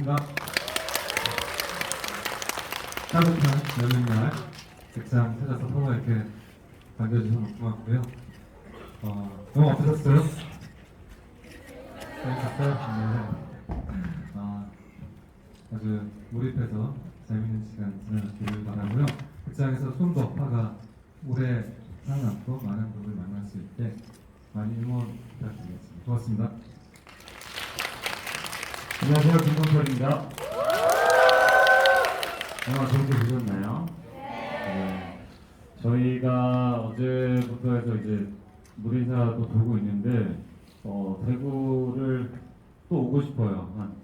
고맙습니다. 따뜻한 여름날 극장 찾아서 서로 이렇게 반겨주셔서 고맙고요. 어, 너무 어떠셨어요? 재밌었어요? 네. 아, 아주 몰입해서 재밌는 시간 지내기를 바라고요. 극장에서 좀더 화가 오래 살아남고 많은 분을 만날 수 있게 많이 응원 부탁드리겠습니다. 고맙습니다. 안녕하세요 김동철입니다. 영화 재밌게 보셨나요? 네. 저희가 어제부터 해서 이제 무리사도 돌고 있는데 어, 대구를 또 오고 싶어요. 한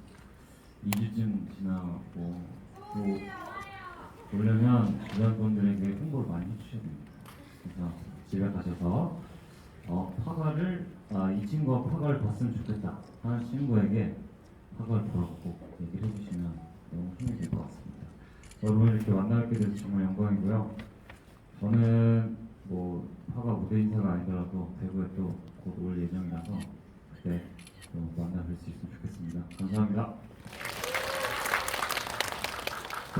2주쯤 지나고 또 오려면 주변 분들에게 홍보를 많이 해주셔야 됩니다. 그래서 집에 가셔서 어, 파가를 아, 이 친구가 파가를 봤으면 좋겠다 하는 친구에게 보라고 꼭 얘기를 해주시면 너무 힘이 될 것 같습니다. 여러분 이렇게 만나뵙게 돼서 정말 영광이고요. 저는 뭐 파가 무대 인사가 아니더라도 대구에 또곧 올 예정이라서 그때 또 만나 뵐 수 있으면 좋겠습니다. 감사합니다.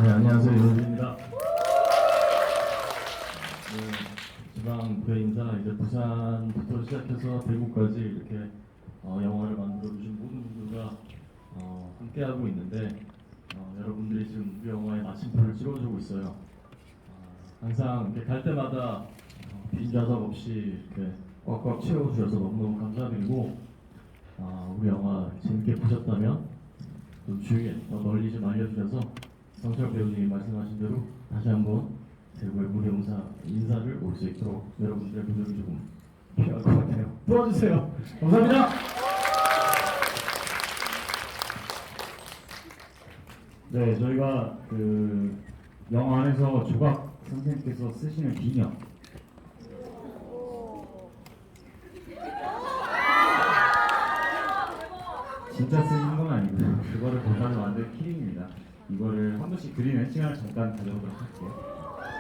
네, 안녕하세요. 윤호입니다. 네, 지방 부의 인사 이제 부산부터 시작해서 대구까지 이렇게 어, 영화를 만들어 주신 함께하고 있는데 어, 여러분들이 지금 우리 영화의 마침표를 찍어주고 있어요. 어, 항상 이렇게 갈 때마다 어, 빈 좌석 없이 이렇게 꽉꽉 채워주셔서 너무너무 감사드리고 어, 우리 영화 재밌게 보셨다면 좀 주위에 더 널리 좀 알려주셔서 성철 배우님이 말씀하신 대로 다시 한번 대구의 무대 용사 인사를 올 수 있도록 여러분들의 노력이 조금 필요할 것 같아요. 도와주세요. 감사합니다. 네, 저희가 그 영화 안에서 조각 선생님께서 쓰시는 기념 진짜 쓰시는 건 아니고요. 그거를 보셔서 만든 키링입니다. 이거를 한 번씩 그리는 시간을 잠깐 가져보도록 할게요.